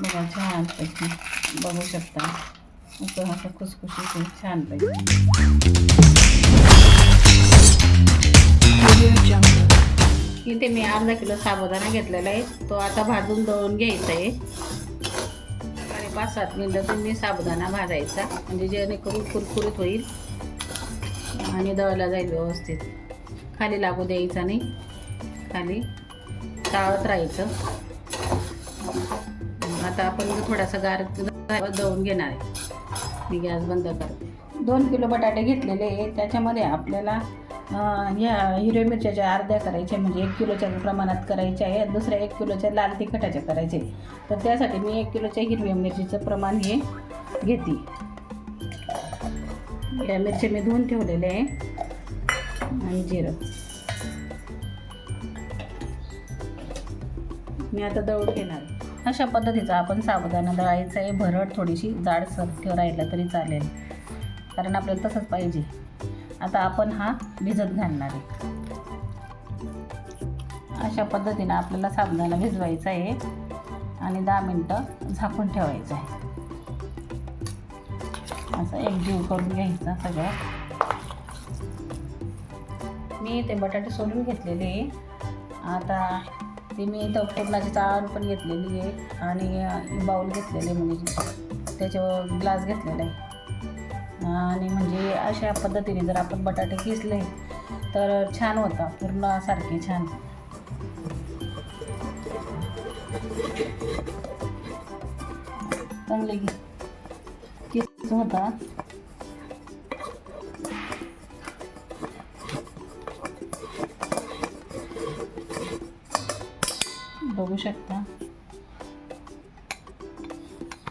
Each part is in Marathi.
बघा छानपैकी बघू शकता. असं असं खुसखुशीत छानपैकी इथे मी अर्धा किलो साबुदाणा घेतलेला आहे. तो आता भाजून दळून घ्यायचा आहे. आणि पाच सात मिनटं तुम्ही साबुदाणा भाजायचा. म्हणजे जेणेकरून कुरकुरीत होईल. आणि दळला जाईल व्यवस्थित. खाली लागू द्यायचा नाही. खाली टाळत राहायचं. आता आपण थोडासा गार दळून घेणार आहे. मी गॅस बंद करते. दोन किलो बटाटे घेतलेले आहे. त्याच्यामध्ये आपल्याला ह्या हिरव्या मिरच्याच्या अर्ध्या करायच्या म्हणजे एक किलोच्या प्रमाणात करायच्या आहे. दुसऱ्या एक किलोच्या लाल तिखटाच्या करायचे तर त्यासाठी मी एक किलोच्या हिरव्या मिरचीचं प्रमाण हे घेते. या मिरच्या मी धुवून ठेवलेले आहे. आणि जिरं. मी आता दळून घेणार आहे. अशा पद्धतीचा आपण साबुदाणा दळायचा आहे. भरड थोडीशी जाडसर ठेव राहिलं तरी चालेल. कारण आपल्याला तसंच पाहिजे. आता आपण हा भिजत घालणार आहे. अशा पद्धतीनं आपल्याला साबुदाणा भिजवायचा आहे. आणि दहा मिनटं झाकून ठेवायचं आहे. असं एकजीव करून घ्यायचा सगळं. मी ते बटाटे सोलून घेतलेले आता ते मी इथं पूर्णाची चाळण पण घेतलेली आहे आणि बाऊल घेतलेले म्हणजे त्याच्यावर ग्लास घेतलेला आहे. आणि म्हणजे अशा पद्धतीने जर आपण बटाटे किसले तर छान होता पूर्ण सारखे छान. चांगले किस होता. बघू शकता.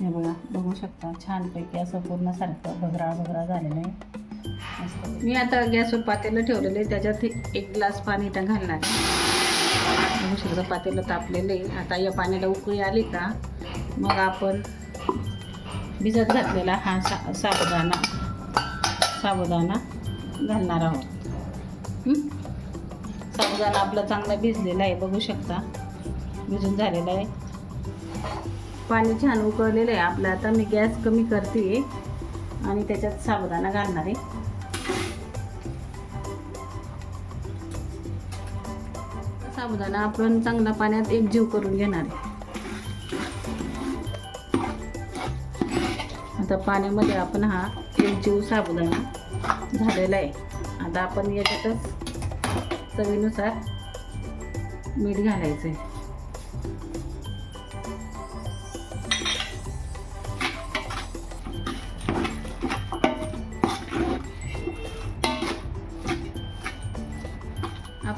हे बघा बघू शकता. छानपैकी असं पूर्ण सारखं भगरा भगरा झालेलं आहे. मी आता गॅसवर पातेलं ठेवलेलं आहे. त्याच्यात एक ग्लास पाणी इथं घालणार आहे. बघू शकता पातेलं तापलेलं आहे. आता या पाण्याला उकळी आली का मग आपण भिजत घातलेला हा सा साबुदाणा साबुदाणा घालणार आहोत. साबुदाणा आपला चांगला भिजलेला आहे. बघू शकता. भिजून झालेलं आहे. पाणी छान उकळलेलं आहे. आपलं आता मी गॅस कमी करते आणि त्याच्यात साबुदाणा घालणार आहे. साबुदाणा आपण चांगला पाण्यात एक जीव करून घेणार आहे. आता पाण्यामध्ये आपण हा एक जीव साबुदाणा झालेला आहे. आता आपण याच्यातच चवीनुसार मीठ घालायचं आहे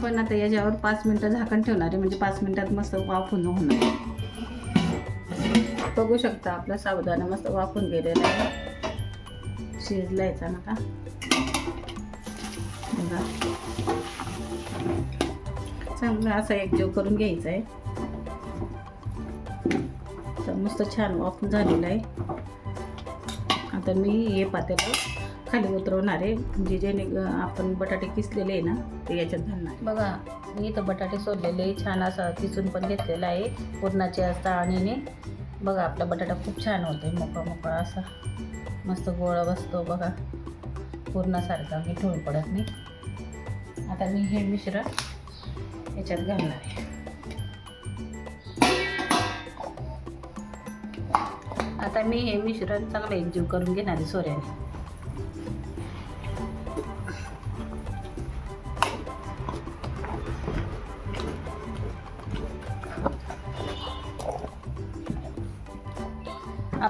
आपण आता याच्यावर पाच मिनटं झाकण ठेवणार आहे. म्हणजे पाच मिनटात मस्त वाफून होणार बघू शकता आपला साबुदाणा मस्त वाफून गेलेला आहे. शिजलाय नका बघा. चांगला असा एकजीव करून घ्यायचा आहे. तर मस्त छान वाफून झालेलं आहे. आता मी हे पातेलं खाली उतरवणार आहे. म्हणजे जेणे आपण बटाटे किसलेले आहे ना ते याच्यात घालणार बघा मी इथं बटाटे सोडलेले छान असा किसून पण घेतलेला आहे. पूर्णाच्या चाळणीने बघा आपला बटाटा खूप छान होतो मोकळा मोकळा असा. मस्त गोळा बसतो बघा. पूर्णासारखा मी ठोळ पडत नाही. आता मी हे मिश्रण याच्यात घालणार आहे. आता मी हे मिश्रण चांगलं एकजीव करून घेणार आहे सोऱ्याने.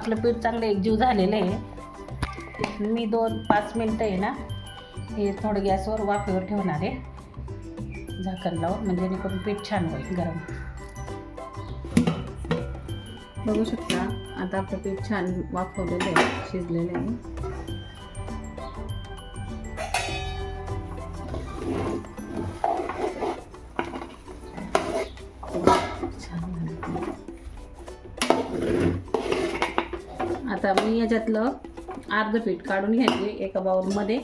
आपलं पीठ चांगलं एकजीव झालेलं आहे. मी दोन पाच मिनटं आहे ना हे थोडं गॅसवर वाफेवर ठेवणार आहे. झाकण लावून म्हणजे जेणेकरून पीठ छान होईल गरम. बघू शकता आता आपलं पीठ छान वाफवलेलं आहे शिजलेलं आहे. याच्यातलं अर्ध पीठ काढून घ्यायचे एका बाउलमध्ये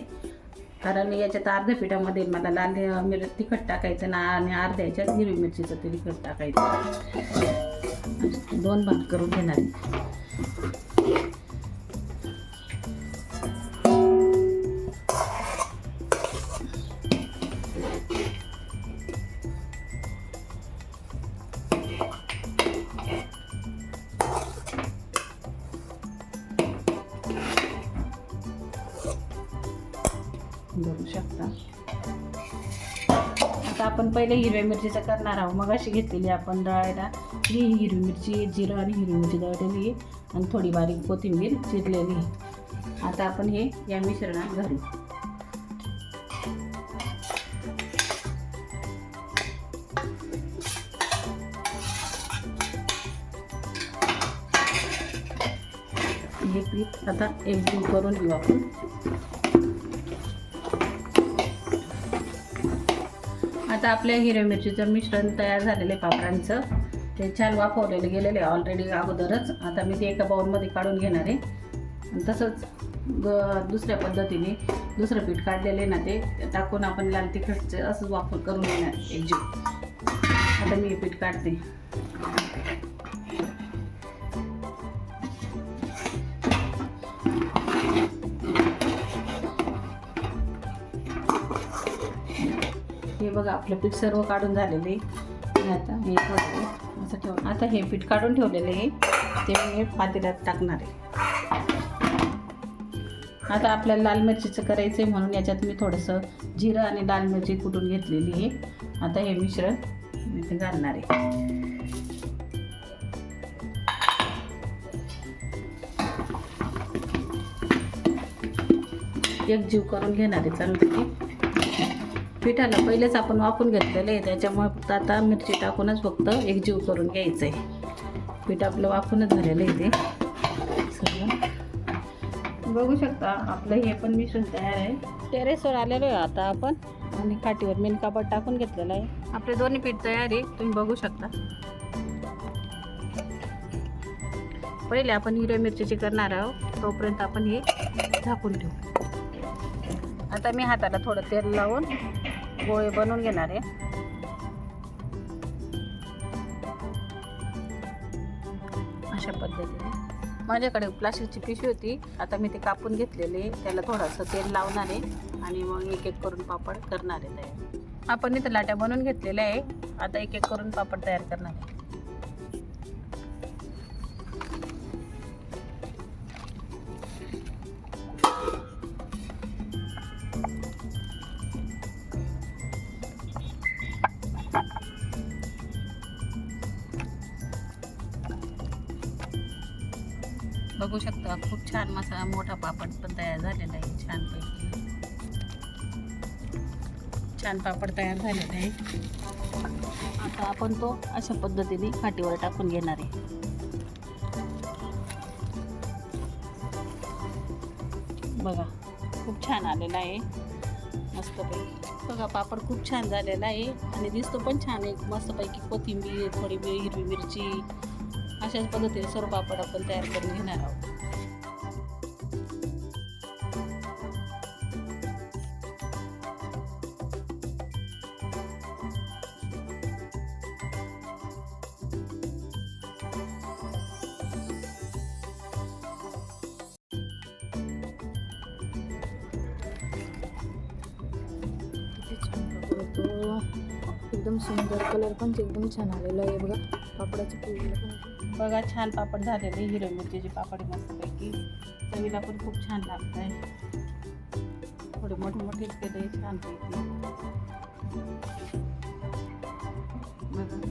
कारण याच्यात अर्ध्या पिठामध्ये मला लाल मिर तिखट टाकायचं ना आणि अर्ध्या याच्यात हिरवी मिरचीचं ते तिखट टाकायचं. दोन भाग करून घेणार. पहिले हिरव्या मिरचीचं करणार आहोत. मग अशी घेतलेली आपण दळायला ही हिरवी मिरची जिरं आणि हिरवी मिरची दळलेली आणि थोडी बारीक कोथिंबीर चिरलेली आता आपण हे या मिश्रणात घालू. हे पीठ आता एकजीव करून घेऊ आपण. आता आपल्या हिरव्या मिरचीचं मिश्रण तयार झालेलं आहे पापडांचं. ते छान वाफवलेलं गेलेलं आहे ऑलरेडी अगोदरच. आता मी ते एका बाउलमध्ये काढून घेणार आहे. आणि तसंच ग दुसऱ्या पद्धतीने दुसरं पीठ काढलेलं आहे ना ते टाकून आपण लाल तिखटचं असंच वापर करून घेणार एकजीव. आता मी हे पीठ काढते. बघा आपलं पीठ सर्व काढून झालेलं आहे. आता मी असं ठेव आता हे पीठ काढून ठेवलेलं आहे. ते मी हे पातेल्यात टाकणार आहे. आता आपल्याला लाल मिरचीचं करायचं आहे म्हणून याच्यात मी थोडंसं जिरं आणि लाल मिरची कुटून घेतलेली आहे. आता हे मिश्रण मी घालणार आहे. एक जीव करून घेणार आहे. चांगली पिठाला पहिलेच आपण वाफून घेतलेलं आहे त्याच्यामुळे फक्त आता मिरची टाकूनच फक्त एक जीव करून घ्यायचं आहे पीठ आपलं वाफूनच झालेलं आहे ते. सगळं. बघू शकता आपलं हे पण मिश्रण तयार आहे. टेरेसवर आलेलो आहे आता आपण आणि खाटीवर मेन कापड टाकून घेतलेलं आहे. आपले दोन्ही पीठ तयार आहे तुम्ही बघू शकता. पहिले आपण हिरव्या मिरचीची करणार आहोत तोपर्यंत आपण हे झाकून ठेवू. आता मी हाताला थोडं तेल लावून गोळे बनवून घेणार आहे. अशा पद्धतीने. माझ्याकडे प्लास्टिकची पिशवी होती. आता मी ते कापून घेतलेले. त्याला थोडंसं तेल लावणार आहे. आणि मग एक एक करून पापड करणार आहे तयार. आपण इथं लाट्या बनवून घेतलेल्या आहे. आता एक एक करून पापड तयार करणार आहे. बघू शकता. खूप छान मसाला मोठा पापड पण तयार झालेला आहे. छानपैकी. छान पापड तयार झालेला आहे. आता आपण तो अशा पद्धतीने फाटीवर टाकून घेणार आहे. बघा खूप छान आलेला आहे. मस्तपैकी. बघा पापड खूप छान झालेला आहे. आणि दिसतो पण छान आहे. मस्तपैकी कोथिंबीर थोडी हिरवी मिरची अशाच पद्धतीने सर्व पापड आपण तयार करून घेणार आहोत. छान आलेलं आहे. बघा पापडाचं पिवळं बघा छान पापड झालेले हिरवे मिरचीचे पापड मस्तपैकी. चवीला पण खूप छान लागत आहे थोडे मोठे मोठेच केले छानपैकी बघा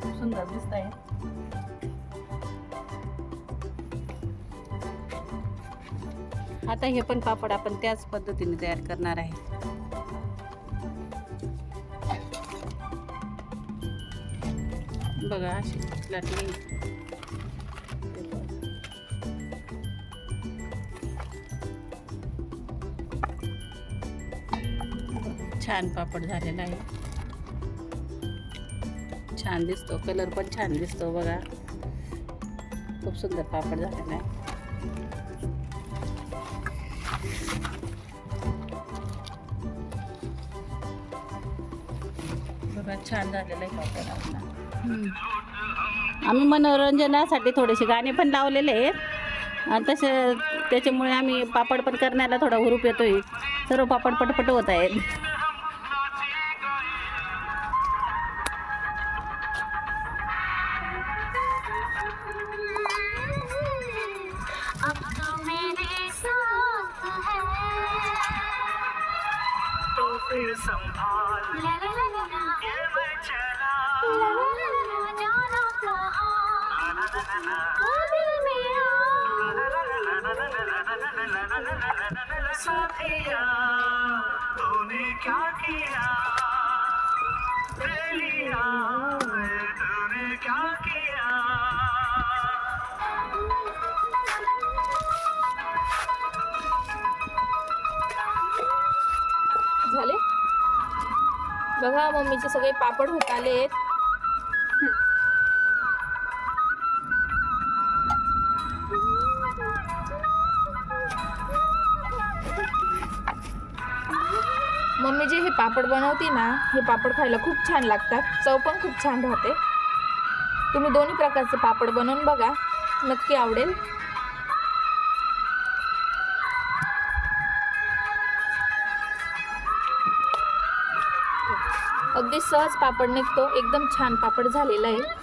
खूप सुंदर दिसत आहे आता हे पण पापड आपण त्याच पद्धतीने तयार करणार आहे. बघा अशी लाटणी छान पापड झालेला आहे. छान दिसतो. कलर पण छान दिसतो बघा. खूप सुंदर पापड झालेला आहे. बघा छान झालेला आहे पापड आपला. आम्ही मनोरंजनासाठी थोडेसे गाणे पण लावलेले आहेत. आणि तसे त्याच्यामुळे आम्ही पापड पण करण्याला थोडा हुरूप येतोय. सर्व पापड पटपट होत आहेत. साथिया तूने क्या किया? तूने क्या किया? झाले? बघा मम्मीचे सगळे पापड होत आलेत पापड बनवते ना हे पापड खायला खूप छान लागतात. चव पण खूप छान राहते. तुम्ही दोन्ही प्रकारचे पापड बनवून बघा. नक्की आवडेल. अगदी सहज पापड निघतो. एकदम छान पापड झालेला आहे.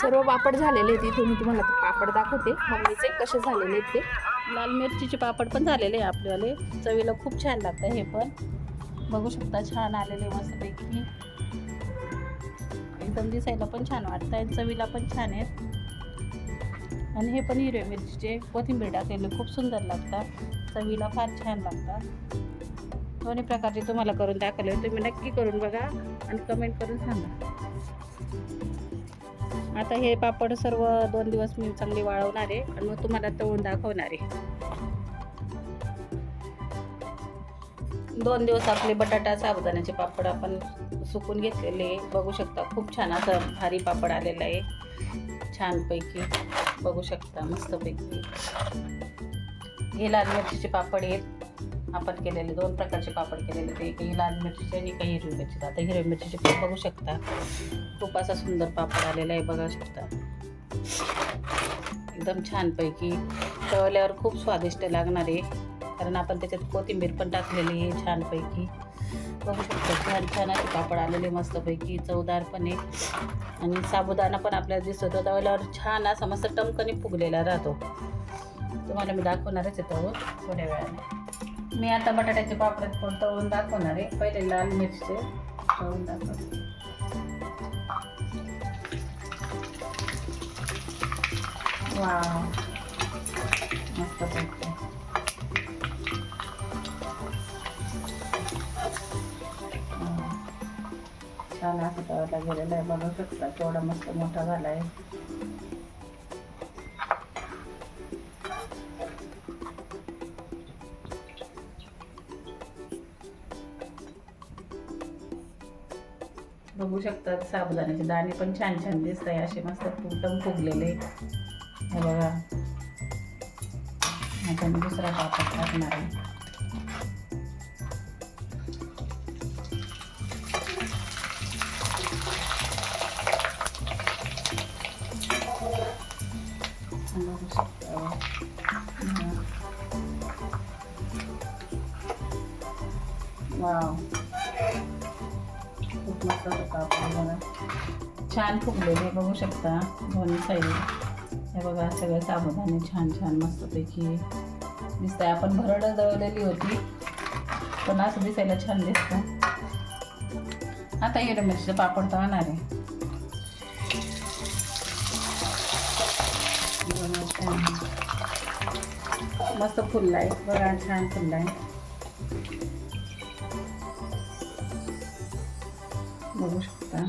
सर्व पापड झालेले आहेत इथे. मी तुम्हाला पापड दाखवते. मम्मीचे कसे झालेले आहेत ते. लाल मिरचीचे पापड पण झालेले आहे आपल्याले चवीला खूप छान लागतं हे पण. बघू शकता छान आलेले मस्तपैकी. एकदम दिसायला पण छान वाटतं आणि चवीला पण छान आहेत. आणि हे पण हिरव्या मिरचीचे कोथिंबीर टाकलेले खूप सुंदर लागतात चवीला फार छान लागतात दोन्ही प्रकारचे तुम्हाला करून दाखवले तुम्ही नक्की करून बघा आणि कमेंट करून सांगा. आता हे पापड सर्व दोन दिवस मी चांगले वाळवणार आहे आणि मग तुम्हाला तळून दाखवणार आहे. दोन दिवस आपले बटाटा साबुदाण्याचे पापड आपण सुकून घेतलेले बघू शकता खूप छान असं भारी पापड आलेलं आहे. छानपैकी बघू शकता मस्तपैकी. हे लाल मिरचीचे पापड आहेत. आपण केलेले दोन प्रकारचे पापड केलेले ते काही लाल मिरचीचे आणि काही हिरवी मिरचीचे. आता हिरवी मिरचीचे पण बघू शकता. खूप असा सुंदर पापड आलेला आहे बघा शकता. एकदम छानपैकी तळल्यावर खूप स्वादिष्ट लागणार आहे. कारण आपण त्याच्यात कोथिंबीर पण टाकलेली आहे छानपैकी. बघू शकतो छान छान असे पापड आलेले मस्तपैकी. चवदार पण आहे. आणि साबुदाणा पण आपल्याला दिसतो. तळल्यावर छान असा मस्त टमकनी फुगलेला राहतो. तुम्हाला मी दाखवणारच आहे तळून थोड्या वेळाने. मी आता बटाट्याचे पापड पण तळून दाखवणार आहे. पहिले लाल मिरची तळून दाखवते. वा मस्त छान असं तळायला गेलेलं आहे. बघू शकता केवढा मस्त मोठा झाला आहे. बघू शकतात साबुदाण्याचे दाणे पण छान छान दिसत आहे असे मस्त फुटम फुगलेले. हे बघा. आता मी दुसरा पापड टाकणार आहे. Wow. वाव. खूप मस्त होता आपण बघा छान फुगलेले बघू शकता. दोन्ही साईड हे बघा सगळे साबुदाणे छान छान मस्तपैकी दिसतंय. आपण भरड दळलेली होती. पण असं दिसायला छान दिसतं. आता येडे मिरची पापड तळणार आहे. मस्त फुलला आहे बघा छान फुलला आहे बघू शकता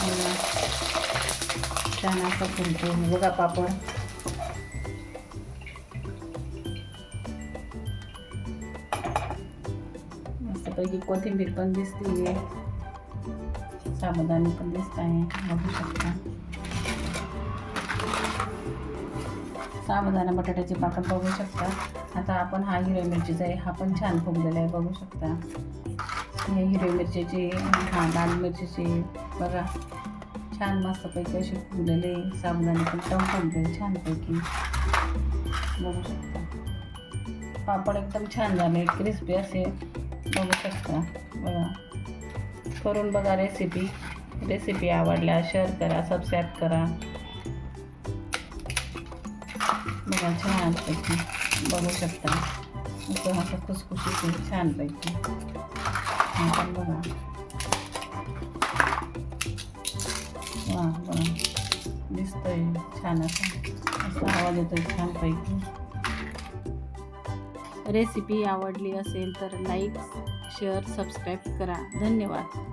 बघा. छान असा फुलतो बघा पापड मस्तपैकी कोथिंबीर पण दिसते साबुदाणे पण दिसत आहे बघू शकता साबुदाणा बटाट्याचे पापड बघू शकता. आता आपण हा हिरव्या मिरचीचा आहे हा पण छान फुगलेला आहे बघू शकता. हे हिरव्या मिरचीचे हा लाल मिरचीचे बघा. छान मस्तपैकी असे फुगलेले साबुदाणे पण टम फुगले छानपैकी. बघू शकता. पापड एकदम छान झाले क्रिस्पी असे. बघू शकता. बघा. करून बघा रेसिपी रेसिपी आवडल्या शेअर करा सबस्क्राईब करा. बघा छानपैकी बघू शकता. असं असं खुसखुशीत आहे, छानपैकी बघा. वा बघा. दिसतोय छान असं. असा आवाज येतोय छानपैकी रेसिपी आवडली असेल तर लाईक शेअर सबस्क्राईब करा. धन्यवाद.